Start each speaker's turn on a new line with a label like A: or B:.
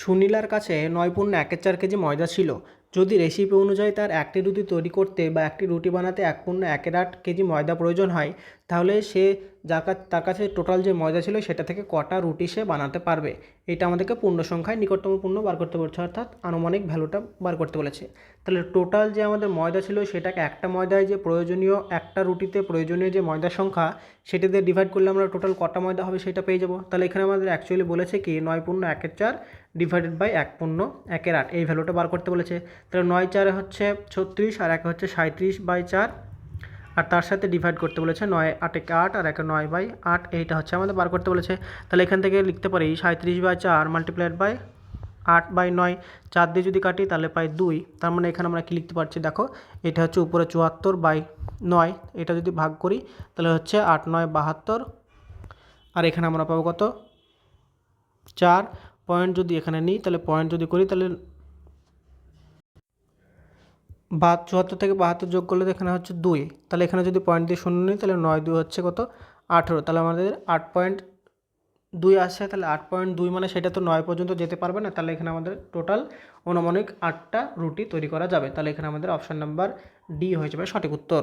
A: সুনীলার কাছে নয় পূর্ণ একের চার কেজি ময়দা ছিল। যদি রেসিপি অনুযায়ী তার একটি রুটি তৈরি করতে বা একটি রুটি বানাতে এক পূর্ণ একের আট কেজি ময়দা প্রয়োজন হয়, তাহলে সে যার তার কাছে টোটাল যে ময়দা ছিল সেটা থেকে কটা রুটি সে বানাতে পারবে। এটা আমাদেরকে পূর্ণ সংখ্যায় নিকটতম পূর্ণ বার করতে বলছে, অর্থাৎ আনুমানিক ভ্যালুটা বার করতে বলেছে। তাহলে টোটাল যে আমাদের ময়দা ছিল সেটাকে একটা ময়দায় যে প্রয়োজনীয়, একটা রুটিতে প্রয়োজনীয় যে ময়দার সংখ্যা, সেটা দিয়ে ডিভাইড করলে আমরা টোটাল কটা ময়দা হবে সেটা পেয়ে যাব। তাহলে এখানে আমাদের অ্যাকচুয়ালি বলেছে কি, নয় পূর্ণ একের চার ডিভাইডেড বাই এক পূর্ণ একের আট, এই ভ্যালুটা বার করতে বলেছে। তাহলে নয় চারে হচ্ছে ছত্রিশ আর একে হচ্ছে সাঁত্রিশ বাই চার আর তার সাথে ডিভাইড করতে বলেছে নয় আটেকে আট আর একে নয় বাই আট। এইটা হচ্ছে আমাদের বার করতে বলেছে। তাহলে এখান থেকে লিখতে পারি সাঁত্রিশ বাই চার মাল্টিপ্লাইড বাই আট বাই নয়। চার দিয়ে যদি কাটি তাহলে পাই দুই। তার মানে এখানে আমরা কী লিখতে পারছি? দেখো, এটা হচ্ছে উপরে চুয়াত্তর বাই নয়। এটা যদি ভাগ করি, তাহলে হচ্ছে আট নয় বাহাত্তর। আর এখানে আমরা পাবো কত? চার। পয়েন্ট যদি এখানে নিই, তাহলে পয়েন্ট যদি করি, তাহলে বা চুয়াত্তর থেকে বাহাত্তর যোগ করলে তো এখানে হচ্ছে দুই। তাহলে এখানে যদি পয়েন্ট দিয়ে শূন্য নিই, তাহলে নয় দুই হচ্ছে কত? আঠেরো। তাহলে আমাদের আট পয়েন্ট দুই আসে, তাহলে আট পয়েন্ট দুই মানে সেটা তো নয় পর্যন্ত যেতে পারবে না। তাহলে এখানে আমাদের টোটাল অনুমানিক আটটা রুটি তৈরি করা যাবে। তাহলে এখানে আমাদের অপশান নাম্বার ডি হয়ে যাবে সঠিক উত্তর।